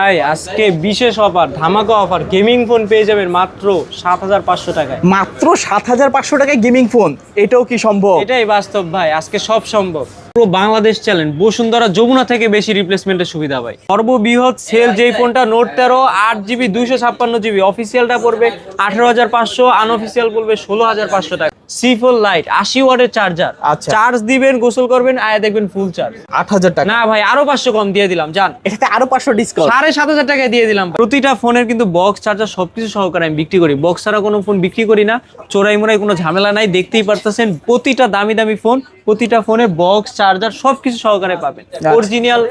ভাই আজকে বিশেষ অফার ধামাকা অফার গেমিং ফোন পেয়ে যাবেন মাত্র সাত হাজার পাঁচশো টাকায়। মাত্র সাত হাজার পাঁচশো টাকায় গেমিং ফোন এটাও কি সম্ভব? এটাই বাস্তব ভাই আজকে সব সম্ভব। পুরো বাংলাদেশ চ্যালেঞ্জ বসুন্ধরা যমুনা থেকে বেশি রিপ্লেসমেন্টের সুবিধা ভাই। সর্ববৃহৎ সেল যেই ফোনটা নোট তেরো আট জিবি দুইশো ছাপ্পান্ন জিবি অফিসিয়ালটা পড়বে আঠারো হাজার পাঁচশো আনঅফিসিয়াল পড়বে ষোলো হাজার পাঁচশো টাকা। সি ফোর লাইট আশি ওয়াটের চার্জার আচ্ছা। চার্জ দিবেন গোসল করবেন আয়া দেখবেন ফুল চার্জ আট হাজার টাকা। না ভাই আরও পাঁচশো কম দিয়ে দিলাম জান। এটাতে আরও পাঁচশো ডিসকাউন্ট সাড়ে সাত হাজার টাকা দিয়ে দিলাম। প্রতিটা ফোনের কিন্তু বক্স চার্জার সবকিছু সহকারে আমি বিক্রি করি। বক্স ছাড়া কোনো ফোন বিক্রি করি না। চোরাই মোড়াই কোনো ঝামেলা নাই দেখতেই পারতেছেন প্রতিটা দামি দামি ফোন প্রতিটা ফোনে বক্স চার্জার সবকিছু সহকারে পাবেন। অরিজিনাল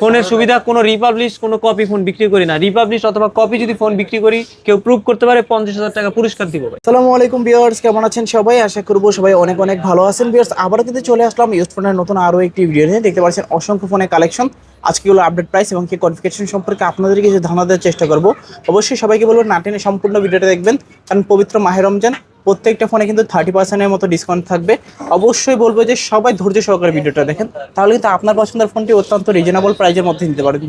ফোনের সুবিধা কোনো রিপাবলিশ কোনো কপি ফোন বিক্রি করি না। রিপাবলিশ অথবা কপি যদি ফোন বিক্রি করি কেউ প্রুভ করতে পারে পঞ্চাশ হাজার টাকা পুরস্কার দিব ভাই। আসসালামু আলাইকুম ভিউয়ার্স কেমন আছেন সবাই? আশা করব সবাই অনেক অনেক ভালো আছেন। ভিউয়ার্স আবারও কিন্তু চলে আসলাম ইউজ ফোনের নতুন আরও একটি ভিডিও নিয়ে। দেখতে পাচ্ছেন অসংখ্য ফোনের কালেকশন আজকে হলো আপডেট প্রাইস এবং কি কনফিগেশন সম্পর্কে আপনাদেরকে কিছু ধারণা দেওয়ার চেষ্টা করব। অবশ্যই সবাইকে বলব না টেনে সম্পূর্ণ ভিডিওটা দেখবেন। কারণ পবিত্র মাহে রমজান প্রত্যেকটা ফোনে কিন্তু থার্টি পার্সেন্টের মতো ডিসকাউন্ট থাকবে অবশ্যই বলব যে সবাই ধৈর্য সহকারে ভিডিওটা দেখেন তাহলে কিন্তু আপনার পছন্দের ফোনটি অত্যন্ত রিজনেবল প্রাইজের মধ্যে নিতে পারেন।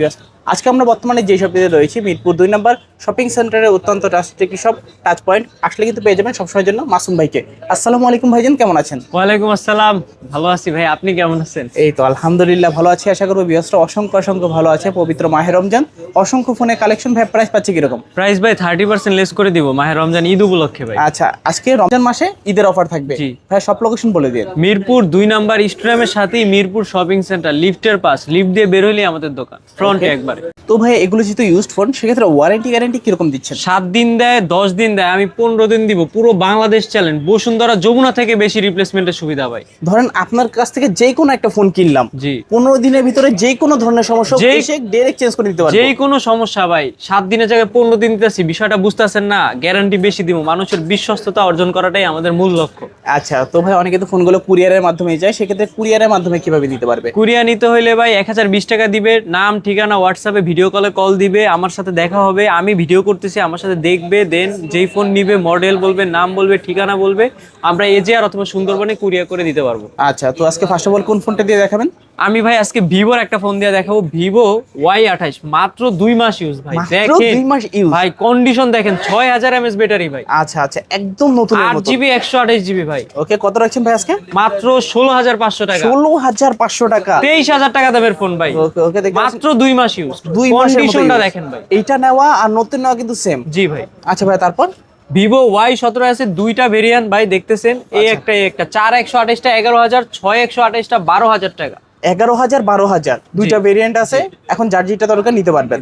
আজকে আমরা বর্তমানে যে শপটিতে রয়েছি মিরপুর দুই নম্বর শপিং সেন্টারের অত্যন্ত একটি শপ টাচ পয়েন্ট আসলে কিন্তু পেয়ে যাবেন সবসময়ের জন্য মাসুম ভাইকে। আসসালামু আলাইকুম ভাইজান কেমন আছেন? ওয়ালাইকুম আসসালাম। ভালো আছি ভাই আপনি কেমন আছেন? এই তো আলহামদুলিল্লাহ ভালো আছি। আশা করব বিয়সটা অসংখ্য অসংখ্য ভালো আছে পবিত্র মাহে রমজান। অসংখ্য ফোনে কালেকশন ভাই প্রাইস পাচ্ছে কীরকম? প্রাইস ভাই থার্টি পার্সেন্ট লেস করে দিব মাহে রমজান ঈদ উপলক্ষে ভাই। আচ্ছা আজকে রমজান মাসে ঈদের অফার থাকবে। জি। ভাই সব লোকেশন বলে দিন। মিরপুর দুই নাম্বার স্টেডিয়ামের সাথেই মিরপুর শপিং সেন্টার লিফটের পাস লিফট দিয়ে বের হলেই আমাদের দোকান ফ্রন্টে একবারে। তো ভাই এগুলো যেহেতু ইউজড ফোন সেক্ষেত্রে ওয়ারেন্টি গ্যারেন্টি কীরকম দিচ্ছেন? সাত দিন দেয় দশ দিন দেয় আমি পনেরো দিন দিব। পুরো বাংলাদেশ চ্যালেঞ্জ বসুন্ধরা যমুনা থেকে বেশি রিপ্লেসমেন্টের সুবিধা ভাই। ধরেন আপনার কাছ থেকে যে কোনো একটা ফোন কিনলাম। জি। পনেরো দিনের ভিতরে যে কোনো ধরনের সমস্যা এসে ডাইরেক্ট চেঞ্জ করে দিতে পারব। যেই কোনো সমস্যা ভাই সাত দিনের জায়গায় পনেরো দিন দিতেছি বিষয়টা বুঝতেছেন না গ্যারান্টি বেশি দিব। মানুষের বিশ্বস্ততা অর্জন করাটাই আমাদের মূল লক্ষ্য। আচ্ছা তো ভাই অনেকে তো ফোনগুলো কুরিয়ারের মাধ্যমে যায় সেক্ষেত্রে কুরিয়ারের মাধ্যমে কীভাবে দিতে পারবে? কুরিয়া নিতে হইলে ভাই এক হাজার বিশ টাকা দিবে নাম ঠিকানা হোয়াটসঅ্যাপে ভিডিও কলে কল দিবে, আমার সাথে দেখা হবে, আমি ভিডিও করতেছি, আমার সাথে দেখবে দেন যেই ফোন নিবে মডেল বলবে, নাম বলবে, ঠিকানা বলবে, আমরা এজে আর অথবা সুন্দরবনে কুরিয়া করে দিতে পারব। আচ্ছা তো আজকে ফার্স্ট অফ অল কোন ফোনটা দিয়ে দেখাবেন? আমি ভাই আজকে ভিভোর একটা ফোন দিয়ে দেখাবো। ভিভো ওয়াই আঠাইশ মাত্র দুই মাস ইউজ ভাই। দেখেন দুই মাস use? ভাই কন্ডিশন দেখেন ছয় হাজার এমএস ব্যাটারি ভাই। আচ্ছা আচ্ছা একদম নতুন আট জিবি একশো আঠাইশ জিবি ভাই। ওকে কত রাখছেন ভাই আজকে? মাত্র ষোলো হাজার পাঁচশো টাকা। ষোলো হাজার পাঁচশো টাকা। তেইশ হাজার টাকা দামের ফোন ভাই। ওকে ওকে মাত্র দুই মাস ইউজ দুই কন্ডিশনটা দেখেন ভাই। এইটা নেওয়া আর নতুন নেওয়া কিন্তু সেম জি ভাই। আচ্ছা ভাই তারপর? ভিভো ওয়াই সতেরো আছে দুইটা ভেরিয়েন্ট ভাই দেখতেছেন। এই আচ্ছা। একটা এই একটা। চার একশো আঠাইশটা এগারো হাজার ছয় একশো আঠাইশটা বারো হাজার টাকা। এগারো হাজার বারো হাজার। দুইটা ভেরিয়েন্ট আছে। এখন যার যেটা দরকার নিতে পারবেন।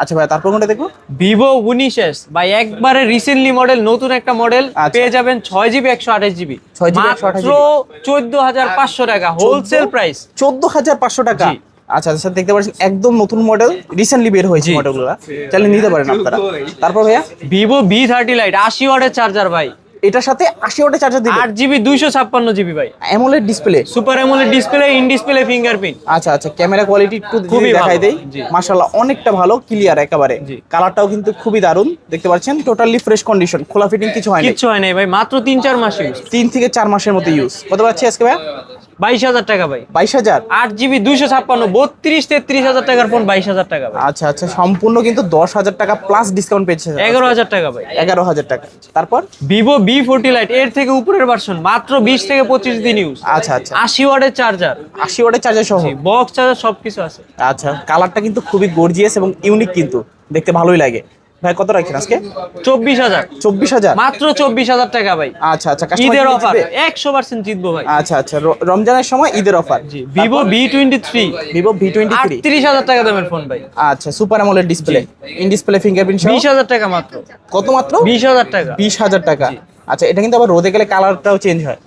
আচ্ছা ভাই তারপর কোনটা দেখব? ভিভো উনিশ এস ভাই একবারে রিসেন্টলি মডেল নতুন একটা মডেল আচ্ছা। পেয়ে যাবেন ছয় জিবি একশো আঠাশ জিবি 6GB মাত্র চোদ্দ হাজার পাঁচশো টাকা হোলসেল প্রাইস চোদ্দ হাজার পাঁচশো টাকা। আচ্ছা আচ্ছা দেখতে পাচ্ছেন একদম নতুন মডেল রিসেন্টলি বের হয়েছে। মডেলগুলো তাহলে নিতে পারেন আপনারা। তারপর ভাইয়া? ভিভো ভি থার্টি লাইট আশি ওয়াটের চার্জার ভাই। এটার সাথে আশি ওয়াটের চার্জার দিবে। আট জিবি দুইশো ছাপ্পান্ন জিবি ভাই। AMOLED display super AMOLED display in display fingerprint আচ্ছা আচ্ছা ক্যামেরা কোয়ালিটি একটু খুবই দেখাই দেই। মাশাআল্লাহ অনেকটা ভালো ক্লিয়ার একেবারে। কালারটাও কিন্তু খুবই দারুণ দেখতে পাচ্ছেন? টোটালি ফ্রেশ কন্ডিশন খোলা ফিটিং কিছু হয়নি কিছু হয়নি ভাই মাত্র তিন চার মাস ইউজ তিন থেকে চার মাসের মতো ইউজ কত পাচ্ছি আজকে ভাইয়া বাইশ হাজার টাকা ভাই। বাইশ হাজার? আট জিবি দুইশো ছাপ্পান্ন বত্রিশ তেত্রিশ হাজার টাকার ফোন বাইশ হাজার টাকা ভাই। আচ্ছা আচ্ছা সম্পূর্ণ কিন্তু দশ হাজার টাকা প্লাস ডিসকাউন্ট পেয়েছে। এগারো হাজার টাকা ভাই। এগারো হাজার টাকা। তারপর? ভিভো বি ফোর্টি লাইটের থেকে উপরের ভার্সন মাত্র বিশ থেকে পঁচিশ দিন ইউজ আচ্ছা আচ্ছা। আশি ওয়ার্ডের চার্জার আশি ওয়াটের চার্জার সহ। বক্স চার্জার সবকিছু আছে। আচ্ছা কালারটা কিন্তু খুবই গর্জিয়াস এবং ইউনিক কিন্তু। দেখতে ভালোই লাগে। ভাই কত রাখছেন আজকে? চব্বিশ হাজার। চব্বিশ হাজার? মাত্র চব্বিশ হাজার টাকা ভাই। আচ্ছা আচ্ছা ঈদের অফার একশো পার্সেন্ট জিতবো ভাই। আচ্ছা আচ্ছা রমজানের সময় ঈদের offer Vivo B twenty three Vivo V twenty three আটত্রিশ হাজার টাকা দামের ফোন ভাই। আচ্ছা super AMOLED display in display fingerprint বিশ হাজার টাকা মাত্র। কত মাত্র? বিশ হাজার টাকা। বিশ হাজার টাকা। আচ্ছা এটা কিন্তু আবার রোদে গেলে কালারটাও চেঞ্জ হয়।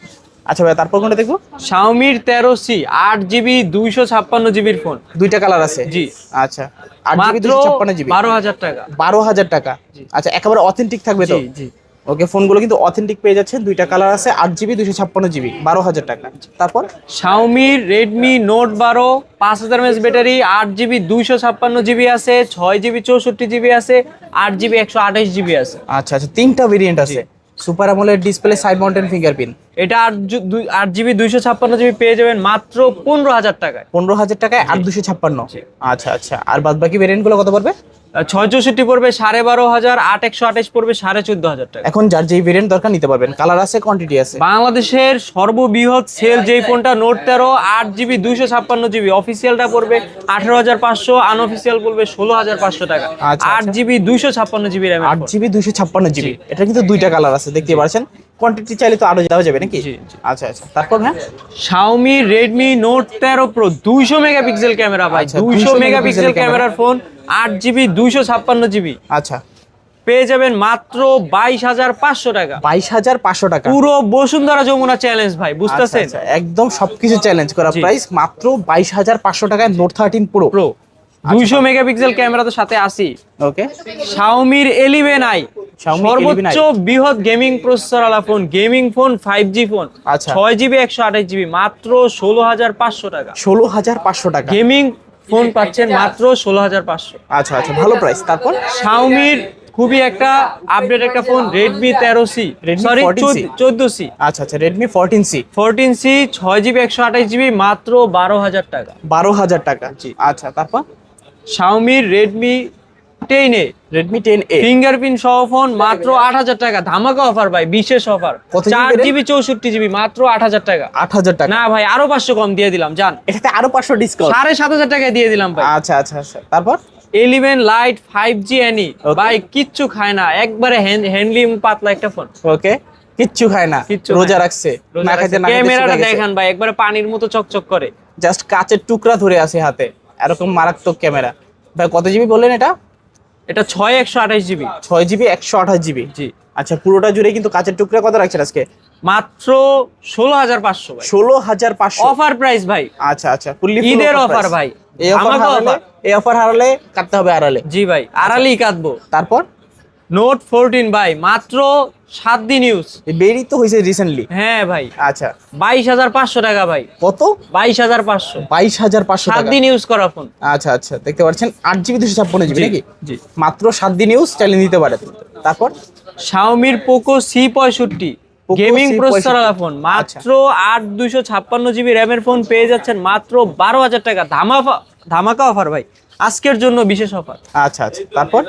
আচ্ছা ভাই তারপর কোনটা দেখব? শাওমির তেরো সি আট জিবি দুইশো ছাপ্পান্ন জিবির ফোন দুইটা কালার আছে? জি। আচ্ছা আট জিবি দুশো ছাপ্পান্ন জিবি বারো হাজার টাকা। বারো হাজার টাকা? আচ্ছা একেবারে অথেন্টিক থাকবে তো? জি জি। ওকে ফোনগুলো কিন্তু অথেন্টিক পেয়ে যাচ্ছেন। দুইটা কালার আছে আট জিবি দুশো ছাপ্পান্ন জিবি বারো হাজার টাকা। তারপর? শাওমির রেডমি নোট বারো পাঁচ হাজার এমএস ব্যাটারি আট জিবি দুইশো ছাপ্পান্ন জিবি আছে ছয় জিবি চৌষট্টি জিবি আছে আট জিবি একশো আঠাশ জিবি আছে। আচ্ছা আচ্ছা তিনটা ভেরিয়েন্ট আছে। Super AMOLED display side mounted fingerprint এটা আট দুই- আট জিবি দুইশো ছাপ্পান্ন জিবি পেয়ে যাবেন মাত্র পনেরো হাজার টাকায়। পনেরো হাজার টাকায় আট দুশো ছাপ্পান্ন। আচ্ছা আচ্ছা। আর বাদ বাকি ভেরিয়েন্টগুলো কত পড়বে? আহ, ছয় চৌষট্টি পড়বে সাড়ে বারো হাজার আট একশো আঠাশ পড়বে সাড়ে চোদ্দ হাজার টাকা। এখন যার যেই ভেরিয়েন্ট দরকার নিতে পারবেন কালার আছে কোয়ান্টিটি আছে। বাংলাদেশের সর্ববৃহৎ সেল যেই ফোনটা নোট তেরো আট জিবি দুইশো ছাপ্পান্ন জিবি অফিসিয়ালটা পড়বে আঠারো হাজার পাঁচশো আনঅফিসিয়াল পড়বে ষোলো হাজার পাঁচশো টাকা। আচ্ছা, আট জিবি দুইশো ছাপ্পান্ন জিবি র্যাম আট জিবি দুইশো ছাপ্পান্ন জিবি এটা কিন্তু দুইটা কালার আছে দেখতে পাচ্ছেন। কোয়ান্টিটি চাইলে তো আরও দেওয়া যাবে নাকি। আচ্ছা আচ্ছা। তারপর হ্যাঁ শাওমি রেডমি নোট তেরো প্রো দুইশো মেগাপিক্সেল ক্যামেরা ভাই। আচ্ছা, দুইশো 200 মেগাপিক্সেল মেগাপিক্সেল ক্যামেরার ফোন আট জিবি দুইশো ছাপ্পান্ন জিবি। আচ্ছা। পেয়ে যাবেন মাত্র বাইশ হাজার পাঁচশো টাকা। বাইশ হাজার পাঁচশো টাকা। পুরো বসুন্ধরা যমুনা চ্যালেঞ্জ ভাই আচ্ছা, বুঝতেছেন? আচ্ছা, একদম সবকিছু চ্যালেঞ্জ করা প্রাইস মাত্র বাইশ হাজার পাঁচশো টাকায় নোট থার্টিন প্রো প্রো দুইশো মেগাপিক্সেল ক্যামেরা তো সাথে আসি ওকে শাওমির এলিভেন আই সর্বোচ্চ বৃহৎ গেমিং প্রসেসর আলা phone gaming phone five G phone আচ্ছা। ছয় জিবি একশো আঠাশ জিবি মাত্র ষোলো হাজার পাঁচশো টাকা। ষোলো হাজার পাঁচশো টাকা। গেমিং ফোন পাচ্ছেন মাত্র ষোলো হাজার পাঁচশো। আচ্ছা আচ্ছা ভালো প্রাইস তারপর? শাওমির খুবই একটা আপডেট একটা ফোন রেডমি তেরো সি রেডমি সরি 14C চোদ্দ সি আচ্ছা আচ্ছা Redmi fourteen C fourteen C ছয় জিবি একশো আঠাশ জিবি মাত্র বারো হাজার টাকা। বারো হাজার টাকা আচ্ছা তারপর? শাওমির Redmi ten A Redmi ten A fingerprint সহ ফোন মাত্র আট হাজার টাকা। ধামাকা অফার ভাই বিশেষ অফার চার জিবি চৌষট্টি জিবি মাত্র আট হাজার টাকা। আট হাজার টাকা। না ভাই আরও পাঁচশো কম দিয়ে দিলাম জান। এটাতে আরও পাঁচশো ডিসকাউন্ট সাড়ে সাত হাজার টাকায় দিয়ে দিলাম ভাই। আচ্ছা আচ্ছা আচ্ছা। তারপর? Eleven Lite five G. ভাই কিচ্ছু খায় না। একবারে হ্যান্ডলিম পাতলা একটা ফোন ওকে কিচ্ছু খায় না। রোজা রাখছে। না খাইতে না ক্যামেরাটা দেখান ভাই একবারে পানির মতো চকচক করে। জাস্ট কাচের টুকরা ধরে আছে হাতে। এরকম মারাত্মক ক্যামেরা ভাই কত জিবি বললেন এটা? এটা ছয় একশো আঠাশ জিবি। ছয় জিবি একশো আঠাশ জিবি? জি। আচ্ছা পুরোটা জুড়ে কিন্তু কাঁচের টুকরা কত রাখছেন আজকে? মাত্র ষোলো হাজার পাঁচশো ষোলো হাজার পাঁচশো। অফার প্রাইস ভাই। আচ্ছা আচ্ছা ঈদের অফার ভাই। এই অফার হারালে এই অফার হারালে কাটতে হবে আড়ালে। জি ভাই আড়ালেই কাটবো। তারপর? নোট ফোরটিন ভাই মাত্র সাত দিন ইউজ বেরি তো হয়েছে রিসেন্টলি হ্যাঁ ভাই। আচ্ছা। বাইশ হাজার পাঁচশো টাকা ভাই। কত? বাইশ হাজার পাঁচশো। বাইশ হাজার পাঁচশো সাত দিন ইউজ করা ফোন আচ্ছা আচ্ছা দেখতে পাচ্ছেন আট জিবি দুশো ছাপ্পান্ন জিবি নাকি? জি। মাত্র সাত দিন ইউজ চাইলে নিতে পারে। তারপর? শাওমির পোকো সি পঁয়ষট্টি গেমিং C65 প্রসেসর ফোন আচ্ছা। মাত্র আট দুইশো ছাপ্পান্ন জিবি র্যামের ফোন পেয়ে যাচ্ছেন মাত্র বারো হাজার টাকা। ধামাকা ধামাকা অফার ভাই। আজকের জন্য বিশেষ অফার আচ্ছা আচ্ছা। তারপর?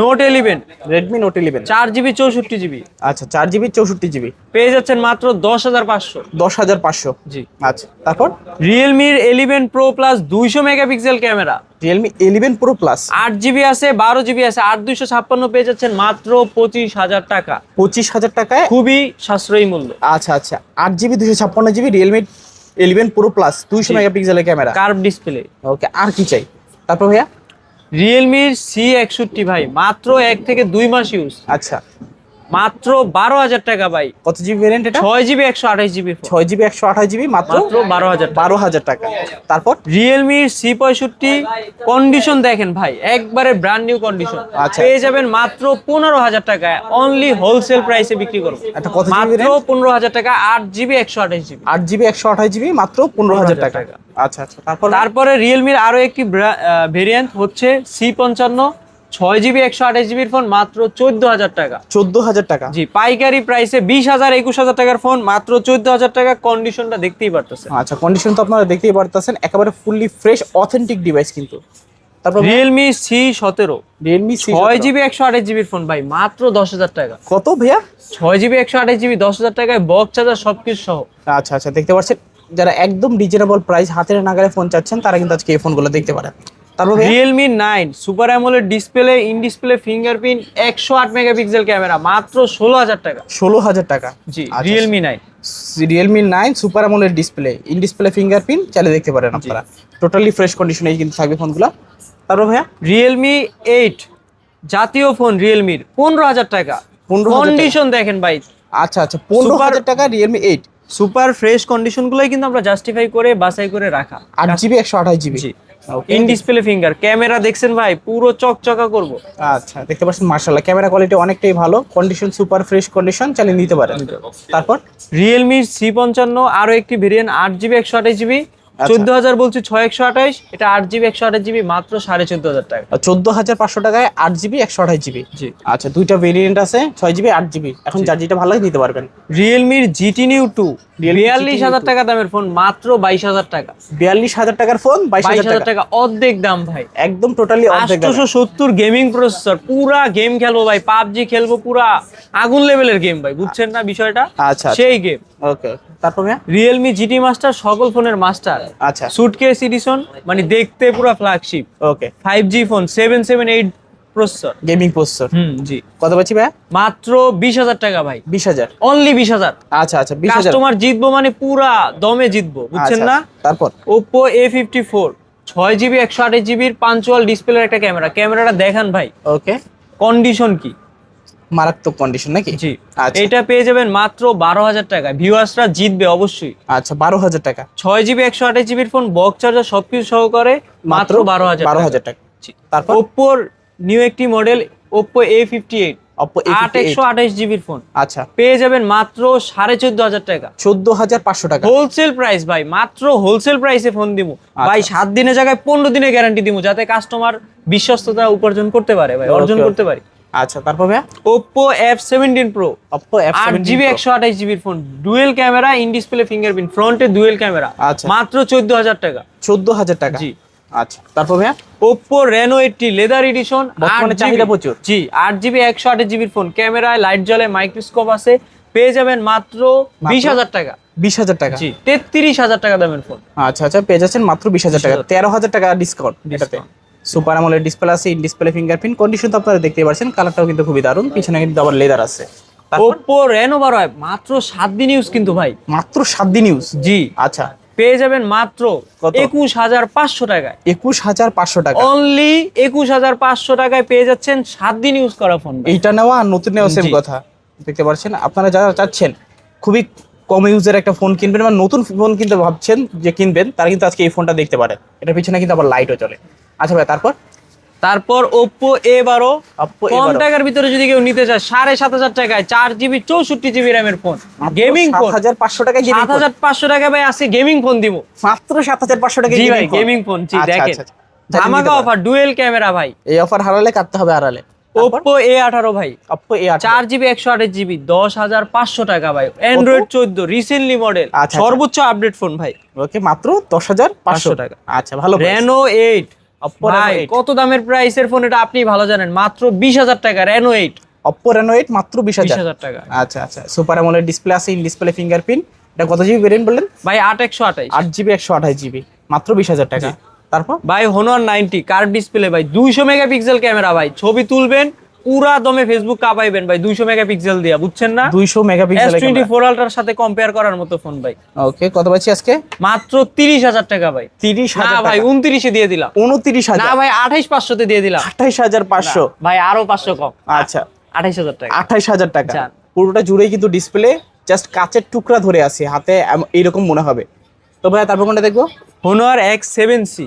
Note eleven Redmi Note eleven চার জিবি চৌষট্টি জিবি আচ্ছা চার জিবি চৌষট্টি জিবি পেয়ে যাচ্ছেন মাত্র দশ হাজার পাঁচশো। দশ হাজার পাঁচশো। জি। আচ্ছা তারপর? রিয়েলমির এলিভেন প্রো প্লাস দুইশো megapixel camera. Realme eleven Pro Plus আট জিবি আছে বারো জিবি আছে আট দুইশো ছাপ্পান্ন পেয়ে যাচ্ছেন মাত্র পঁচিশ হাজার টাকা। পঁচিশ হাজার টাকায়? খুবই সাশ্রয়ী মূল্য। আচ্ছা আচ্ছা। আট জিবি দুশো ছাপ্পান্ন GB Realme eleven Pro Plus দুইশো। মেগাপিক্সেলের ক্যামেরা। কার্ভ ডিসপ্লে ওকে আর কি চাই? তারপর ভাইয়া? রিয়েলমির সি একষট্টি ভাই মাত্র এক থেকে দুই মাস ইউজ আচ্ছা। মাত্র বারো হাজার টাকা ভাই। কত জিবি ভ্যারিয়েন্ট এটা? ছয় জিবি একশো আঠাশ জিবি ছয় জিবি একশো আঠাশ জিবি মাত্র বারো হাজার বারো হাজার টাকা। তারপর? রিয়েলমির সি পঁয়ষট্টি কন্ডিশন দেখেন ভাই একবারে ব্র্যান্ড নিউ কন্ডিশন আচ্ছা। পেয়ে যাবেন মাত্র পনেরো হাজার টাকায়। অনলি হোলসেল প্রাইসে বিক্রি করব মাত্র পনেরো হাজার টাকা আট জিবি একশো আঠাশ জিবি আট জিবি একশো আঠাশ জিবি মাত্র পনেরো হাজার টাকা। টাকা। আচ্ছা আচ্ছা। তারপর? তারপরে রিয়েলমির আরও একটি ভেরিয়েন্ট হচ্ছে সি পঞ্চান্ন ছয় জিবি একশো আঠাশ জিবির ফোন মাত্র চোদ্দ হাজার টাকা। চোদ্দ হাজার টাকা। জি পাইকারি প্রাইসে বিশ হাজার একুশ হাজার টাকার ফোন মাত্র চোদ্দ হাজার টাকা। কন্ডিশনটা দেখতেই পারতেছে আচ্ছা কন্ডিশন তো আপনারা দেখতেই পারতেছেন। একেবারে ফুললি ফ্রেশ অথেন্টিক ডিভাইস কিন্তু। তারপর রিয়েলমি সি সতেরো। রিয়েলমি ছয় জিবি একশো আঠাশ জিবির ফোন ভাই মাত্র দশ হাজার টাকা। কত ভাইয়া? ছয় জিবি একশো আঠাশ জিবি দশ হাজার টাকায় বক্স চার্জার সবকিছু সহ। আচ্ছা আচ্ছা দেখতে পাচ্ছেন। যারা একদম রিজনেবল প্রাইস হাতের নাগারে ফোন চাচ্ছেন তারা কিন্তু আজকে এই ফোনগুলো দেখতে পারেন। তারপর Realme nine super AMOLED display in display fingerprint একশো আট মেগাপিক্সেল ক্যামেরা মাত্র ষোলো হাজার টাকা। ষোলো হাজার টাকা। জি Realme nine Realme nine super AMOLED display in display fingerprint চালিয়ে দেখতে পারেন আপনারা। টোটালি ফ্রেশ কন্ডিশনে কিন্তু থাকবে ফোনগুলো তারপর ভাইয়া? রিয়েলমি এইট জাতীয় ফোন রিয়েলমির পনেরো হাজার টাকা। পনেরো কন্ডিশন দেখেন ভাই। আচ্ছা আচ্ছা পনেরো হাজার টাকা রিয়েলমি এইট সুপার ফ্রেশ কন্ডিশনগুলোই কিন্তু আমরা জাস্টিফাই করে বাছাই করে রাখা। আট জিবি একশো আঠাশ GB in display finger camera দেখছেন ভাই পুরো চকচকা করব। আচ্ছা দেখতে পাচ্ছেন মার্শাল্লাহ ক্যামেরা কোয়ালিটি অনেকটাই ভালো কন্ডিশন সুপার ফ্রেশ কন্ডিশন চালিয়ে নিতে পারেন। তারপর? রিয়েলমি সি পঞ্চান্ন আরও একটি ভেরিয়েন্ট আট জিবি একশো আঠাশ জিবি চোদ্দ হাজার বলছি ছয় একশো আঠাইশ এটা আট জিবি একশো আঠাশ জিবি মাত্র সাড়ে চোদ্দ হাজার টাকা। চোদ্দ হাজার পাঁচশো টাকায় আট জিবি একশো আঠাশ জিবি। জি। আচ্ছা দুইটা ভেরিয়েন্ট আছে ছয় জিবি আট জিবি। এখন যার যেটা ভালো লাগে নিতে পারবেন। রিয়েলমির জিটি নিউ টু বিয়াল্লিশ হাজার টাকা দামের ফোন মাত্র বাইশ হাজার টাকা। বিয়াল্লিশ হাজার টাকার ফোন বাইশ হাজার টাকা। অর্ধেক দাম ভাই। একদম টোটালি। আটশোশো সত্তর গেমিং প্রসেসর পুরা গেম খেলব ভাই পাবজি খেলব পুরা আগুন লেভেলের গেম ভাই বুঝছেন না বিষয়টা? আচ্ছা সেই গেম ওকে তারপর? রিয়েলমি জিটি মাস্টার সকল ফোনের মাস্টার আচ্ছা। সুটকেস এডিশন মানে দেখতে পুরো flagship okay five G phone seven seven eight processor gaming processor hmm জি। কত পাচ্ছি ভাইয়া? মাত্র বিশ হাজার টাকা ভাই। বিশ হাজার। অনলি বিশ হাজার। আচ্ছা আচ্ছা বিশ হাজার। কাস্টমার জিতবো মানে পুরা দমে জিতবো বুঝছেন আচ্ছা, না? আচ্ছা। তারপর? ওপো এ ফিফটি ফোর ছয় জিবি একশো আঠাশ জিবির পাঞ্চুয়াল ডিসপ্লের একটা ক্যামেরা ক্যামেরাটা দেখান ভাই। ওকে কন্ডিশন কি? মারাত্মক কন্ডিশন নাকি? জি। আচ্ছা। এটা পেয়ে যাবেন মাত্র বারো হাজার টাকা ভিউয়ার্সরা জিতবে অবশ্যই। আচ্ছা বারো হাজার টাকা। ছয় জিবি একশো আঠাশ জিবির ফোন বক্স চার্জার সবকিছু সহকারে মাত্র বারো হাজার বারো হাজার টাকা। তারপর? ওপ্পোর নিউ একটি model Oppo A fifty eight আট একশো আঠাশ জিবির ফোন। আচ্ছা। পেয়ে যাবেন মাত্র সাড়ে চোদ্দ হাজার টাকা। চোদ্দ হাজার পাঁচশো টাকা। হোলসেল প্রাইস ভাই মাত্র হোলসেল প্রাইসে ফোন দিব। ভাই সাত দিনের জায়গায় পনেরো দিনের গ্যারান্টি দিব যাতে কাস্টমার বিশ্বস্ততা উপার্জন করতে পারে ভাই অর্জন করতে পারি। আচ্ছা তারপর ভাইয়া? অপো এফ আট জিবি একশো আঠাশ জিবির phone dual camera in display fingerprint ফ্রন্টে ডুয়েল ক্যামেরা আচ্ছা। মাত্র চোদ্দ হাজার টাকা। চোদ্দ হাজার টাকা? জি। আচ্ছা তারপর ভাইয়া? Oppo Reno eight T leather edition বর্তমানে চাহিদা প্রচুর। জি আট জিবি একশো আঠাশ জিবির ফোন ক্যামেরায় লাইট জ্বলে মাইক্রোস্কোপ আছে। পেয়ে যাবেন মাত্র বিশ হাজার টাকা। বিশ হাজার টাকা। জি তেত্রিশ হাজার টাকা দামের ফোন আচ্ছা আচ্ছা পেয়ে যাচ্ছেন মাত্র বিশ হাজার টাকা। 20,000 তেরো হাজার টাকা ডিসকাউন্ট এটাতে। সুপার আমলের ডিসপ্লে আছে ইন ডিসপ্লে ফিঙ্গারপ্রিন্ট কন্ডিশন তো আপনারা দেখতে পাচ্ছেন কালারটাও কিন্তু খুবই দারুণ পিছনে কিন্তু আবার লেদার আছে। ওপ্পো রেনো বারো মাত্র সাত দিন ইউজ কিন্তু ভাই। মাত্র সাত দিন ইউজ জি। আচ্ছা। পেয়ে যাবেন মাত্র? একুশ হাজার পাঁচশো টাকায়। একুশ হাজার পাঁচশো টাকা। অনলি একুশ হাজার পাঁচশো টাকায় পেয়ে যাচ্ছেন সাত দিন ইউজ করা ফোন এইটা নেওয়া আর নতুন নেওয়া সেম কথা। দেখতে পাচ্ছেন আপনারা যারা চাচ্ছেন খুবই কম ইউজের একটা ফোন কিনবেন বা নতুন ফোন কিনতে ভাবছেন যে কিনবেন তারা কিন্তু আজকে এই ফোনটা দেখতে পারেন। এটা পিছনে কিন্তু আবার লাইটও চলে আচ্ছা ভাই তারপর? তারপর ওপ্পো এ বারো। কম টাকার ভিতরে যদি কেউ নিতে চায় সাড়ে সাত হাজার টাকায় চার জিবি চৌষট্টি জিবি র্যামের ফোন গেমিং ফোন হাজার পাঁচশো টাকা সাত হাজার পাঁচশো টাকা ভাই আছে গেমিং ফোন দিব। মাত্র সাত হাজার পাঁচশো টাকা ভাই গেমিং ফোন জি দেখেন। ধামাকা অফার ডুয়েল ক্যামেরা ভাই। এই অফার হারালে কাটতে হবে হারালে। ওপ্পো এ আঠারো ভাই। অপ্পো এ চার জিবি একশো আঠাশ জিবি দশ হাজার পাঁচশো টাকা ভাই। অ্যান্ড্রয়েড চোদ্দ রিসেন্টলি মডেল আচ্ছা। সর্বোচ্চ আপডেট ফোন ভাই। ওকে মাত্র দশ হাজার পাঁচশো। টাকা। আচ্ছা ভালো রেনো এইট ভাই কত দামের প্রাইস এর ফোন এটা আপনি ভালো জানেন? মাত্র বিশ হাজার টাকা Reno eight Oppo Reno eight মাত্র বিশ হাজার। টাকা। আচ্ছা আচ্ছা। সুপার অ্যামোলেড ডিসপ্লে আছে ইন ডিসপ্লে ফিঙ্গারপ্রিন্ট এটা কত জিবি ভেরিয়েন্ট বললেন? ভাই আট একশো আঠাইশ। আট জিবি একশো আঠাশ জিবি মাত্র বিশ হাজার টাকা। তারপর? ভাই হোনর নাইনটি কার্ড ডিসপ্লে ভাই। দুইশো মেগাপিক্সেল ক্যামেরা ভাই। ছবি তুলবেন পুরা দমে ফেসবুক কাঁপাইবেন ভাই দুইশো মেগাপিক্সেল দিয়া বুঝছেন না? দুইশো এস মেগাপিক্সেল টোয়েন্টি ফোর আলট্রার সাথে কম্পেয়ার করার মতো ফোন ভাই। ওকে কত পাচ্ছি আজকে? মাত্র তিরিশ হাজার টাকা ভাই। তিরিশ না ভাই টাকা। উনত্রিশে দিয়ে দিলাম। উনত্রিশ না হাজার ভাই আঠাইশ পাঁচশোতে দিয়ে দিলাম। আঠাইশ হাজার পাঁচশো। ভাই আরও পাঁচশো কম। আচ্ছা। আঠাইশ হাজার টাকা। আঠাইশ হাজার টাকা। যান। পুরোটা জুড়েই কিন্তু ডিসপ্লে জাস্ট কাচের টুকরা ধরে আছে হাতে এরকম মনে হবে। তো ভাই তারপর কোনটা দেখব? Seven C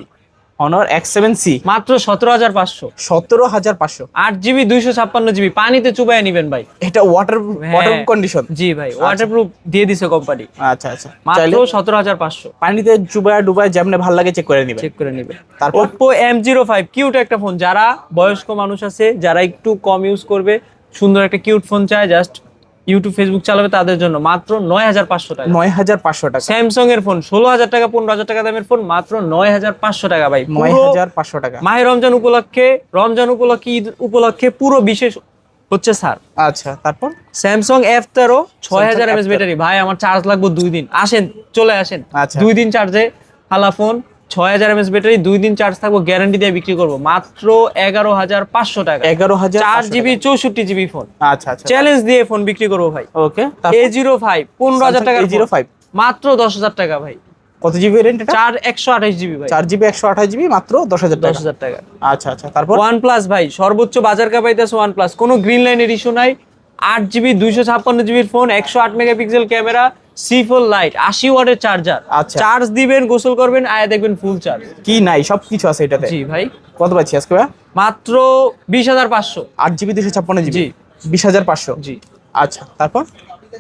Honor X seven C মাত্র সতেরো হাজার পাঁচশো। সতেরো হাজার পাঁচশো। আট জিবি দুইশো ছাপ্পান্ন জিবি। পানিতে চুবাই নিবেন ভাই। এটা ওয়াটার। ওয়াটার কন্ডিশন জি ভাই ওয়াটারপ্রুফ দিয়ে দিছে কোম্পানি আচ্ছা আচ্ছা। মাত্র সতেরো হাজার পাঁচশো। পানিতে ডুবায় ডুবায় যেমনে ভালো লাগে চেক করে নিবে চেক করে নিবে তারপর Oppo M zero five cute একটা ফোন যারা বয়স্ক মানুষ আছে যারা একটু কম ইউজ করবে সুন্দর একটা কিউট ফোন চায় জাস্ট ইউটিউব ফেসবুক চালাবে তাদের জন্য মাত্র নয় হাজার পাঁচশো টাকা। নয় হাজার পাঁচশো টাকা। স্যামসাং এর ফোন ষোলো হাজার টাকা পনেরো হাজার টাকা দামের ফোন মাত্র নয় হাজার পাঁচশো টাকা ভাই। নয় হাজার পাঁচশো টাকা। মাহে রমজান উপলক্ষে রমজান উপলক্ষে ঈদ উপলক্ষে পুরো বিশেষ হচ্ছে স্যার আচ্ছা তারপর? স্যামসাং এফ তেরো ছয় হাজার এমএস ব্যাটারি। ভাই আমার চার্জ লাগবে দুই দিন। আসেন চলে আসেন। আচ্ছা। দুই দিন চার্জে হালা ফোন ছয় হাজার এমএস ব্যাটারি দুই দিন চার্জ থাকব গ্যারান্টি দিয়ে বিক্রি করব। মাত্র এগারো হাজার পাঁচশো টাকা। এগারো হাজার চার জিবি চৌষট্টি জিবি ফোন আচ্ছা আচ্ছা। চ্যালেঞ্জ দিয়ে ফোন বিক্রি করব ভাই। ওকে এ জিরো ফাইভ পনেরো হাজার টাকা জিরো ফাইভ মাত্র দশ হাজার টাকা ভাই। কত জিবি এটা? চার একশো আঠাশ জিবি ভাই। চার জিবি একশো আঠাশ জিবি মাত্র দশ হাজার দশ হাজার টাকা। আচ্ছা আচ্ছা তারপর? ওয়ান প্লাস ভাই সর্বোচ্চ বাজার কাপাইতেছে ওয়ান প্লাস কোনো গ্রিন লাইনের ইস্যু নাই। আট জিবি দুইশো ছাপ্পান্ন জিবির ফোন একশো আট megapixel camera C four Lite আশি ওয়াটের চার্জার আচ্ছা। চার্জ দিবেন গোসল করবেন আয় দেখবেন ফুল চার্জ কি নাই সব কিছু আছে এটাতে? জি ভাই। কত পাচ্ছি আজকে মাত্র বিশ হাজার পাঁচশো। আট জিবি দুশো ছাপ্পান্ন জিবি? জি। বিশ হাজার পাঁচশো? জি। আচ্ছা তারপর?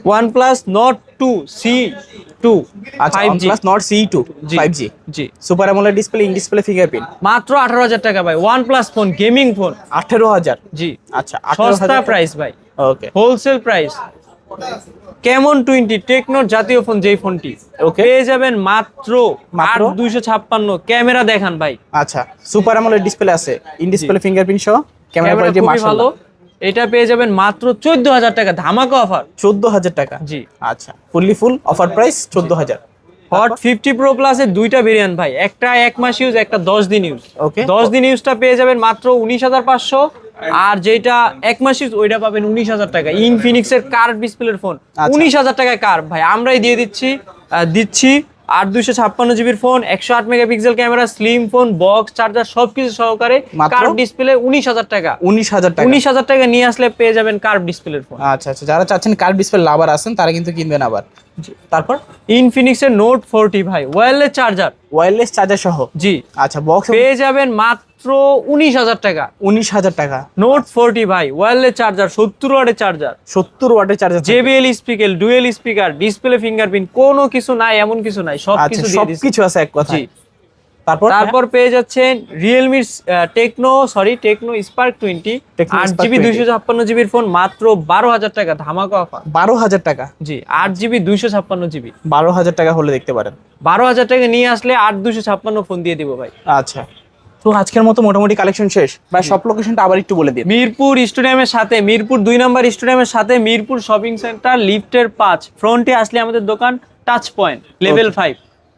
OnePlus Nord two C two আচ্ছা five G OnePlus Nord CE2 জি। 5G G. Super AMOLED display in display fingerprint মাত্র আঠারো হাজার টাকা ভাই। OnePlus phone gaming phone 18000 জি। আচ্ছা 18000 সস্তা প্রাইস ভাই। ওকে হোলসেল প্রাইস কেমন টোয়েন্টি টেকনোর জাতীয় ফোন যেই ফোনটি. পেয়ে যাবেন মাত্র মাত্র? দুইশো ছাপ্পান্ন। ক্যামেরা দেখান ভাই। আচ্ছা সুপার অ্যামোলেড ডিসপ্লে আছে। ইন ডিসপ্লে ফিঙ্গারপ্রিন্ট সহ ক্যামেরা কোয়ালিটি ভালো। এটা পেয়ে যাবেন মাত্র চোদ্দ হাজার টাকা। ধামাকা অফার 14000 টাকা? জি। আচ্ছা fully full offer price 14000 Hot fifty Pro প্লাসের দুইটা ভেরিয়েন্ট ভাই। একটা এক মাস ইউজ একটা দশ দিন ইউজ ওকে দশ দিন ইউজটা পেয়ে যাবেন মাত্র উনিশ হাজার পাঁচশো। আর যেটা এক মাস ইউজ ওইটা পাবেন উনিশ হাজার টাকা। ইনফিনিক্সের কার্ভ ডিসপ্লের ফোন। উনিশ হাজার টাকায় কার্ভ ভাই। আমরাই দিয়ে দিচ্ছি দিচ্ছি। আট দুইশো ছাপ্পান্ন জিবির ফোন একশো আট megapixel camera slim phone box charger সবকিছু সহকারে কার্ভ ডিসপ্লে উনিশ হাজার টাকা। 19000 টাকা। উনিশ হাজার টাকা নিয়ে আসলে পেয়ে যাবেন কার্ভ ডিসপ্লের ফোন আচ্ছা আচ্ছা। যারা চাচ্ছেন কার ডিসপ্লে লাভার আছেন তারা কিন্তু কিনবেন আবার। তারপর? ইনফিনিক্সের নোট ফোরটি ভাই। ওয়্যারলেস চার্জার ওয়্যারলেস চার্জার সহ? জি। আচ্ছা বক্স পেয়ে যাবেন মাত্র উনিশ হাজার টাকা। উনিশ হাজার টাকা। নোট ফোরটি ভাই ওয়্যারলেস চার্জার সত্তর ওয়াটের চার্জার সত্তর ওয়াটের charger JBL speaker dual speaker display fingerprint কোনো কিছু নাই এমন কিছু নাই সব আচ্ছা কিছু দিচ্ছি। আছে এক কথা তারপর? তারপর পেয়ে যাচ্ছেন রিয়েলমির Tecno sorry Tecno Spark twenty আট জিবি দুইশো ছাপ্পান্ন জিবির ফোন মাত্র বারো হাজার টাকা ধামাকা অফার বারো হাজার টাকা। জি আট জিবি দুইশো ছাপ্পান্ন জিবি বারো হাজার টাকা হলে দেখতে পারেন। বারো হাজার টাকা নিয়ে আসলে আট দুশো ছাপ্পান্ন ফোন দিয়ে দিব ভাই। আচ্ছা। তো আজকের মতো মোটামুটি কালেকশন শেষ। বা সব লোকেশনটা আবার একটু বলে দিন মিরপুর স্টেডিয়ামের সাথে মিরপুর দুই নম্বর স্টেডিয়ামের সাথে মিরপুর শপিং সেন্টার লিফটের পাঁচ। ফ্রন্টে আসলে আমাদের দোকান টাচ পয়েন্ট লেভেল ফাইভ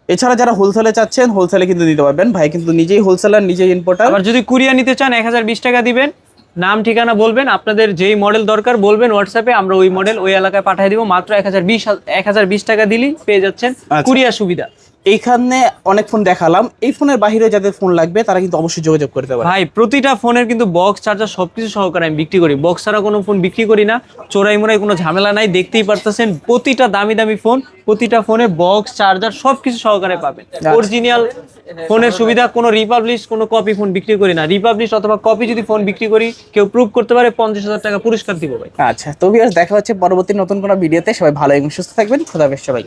এছাড়া যারা হোলসেলে চাচ্ছেন হোলসেলে কিন্তু দিতে পারবেন। ভাই কিন্তু নিজেই হোলসেলার নিজেই ইম্পোর্টার আর যদি কুরিয়া নিতে চান এক হাজার বিশ টাকা দিবেন। নাম ঠিকানা বলবেন আপনাদের যেই মডেল দরকার বলবেন হোয়াটসঅ্যাপে আমরা ওই মডেল ওই এলাকায় পাঠিয়ে দিব। মাত্র এক হাজার বিশ এক হাজার বিশ টাকা দিলেই পেয়ে যাচ্ছেন আচ্ছা। কুরিয়া সুবিধা। এইখানে অনেক ফোন দেখালাম। এই ফোনের বাইরে যাদের ফোন লাগবে তারা কিন্তু অবশ্যই যোগাযোগ করতে পারে। ভাই প্রতিটা ফোনের কিন্তু বক্স চার্জার সবকিছু সহকারে আমি বিক্রি করি। বক্স ছাড়া কোনো ফোন বিক্রি করি না। চোরাই মোড়াই কোনো ঝামেলা নাই দেখতেই পারতেছেন প্রতিটা দামি দামি ফোন প্রতিটা ফোনে বক্স চার্জার সবকিছু সহকারে পাবেন। অরিজিনাল ফোনের সুবিধা কোনো রিপাবলিশ কোনো কপি ফোন বিক্রি করি না। রিপাবলিশ অথবা কপি যদি ফোন বিক্রি করি কেউ প্রুভ করতে পারে পঞ্চাশ হাজার টাকা পুরস্কার দিব ভাই। আচ্ছা তো ভিউয়ার্স দেখা হচ্ছে পরবর্তী নতুন কোনো ভিডিওতে সবাই ভালো এবং সুস্থ থাকবেন। খোদা বেশ সবাই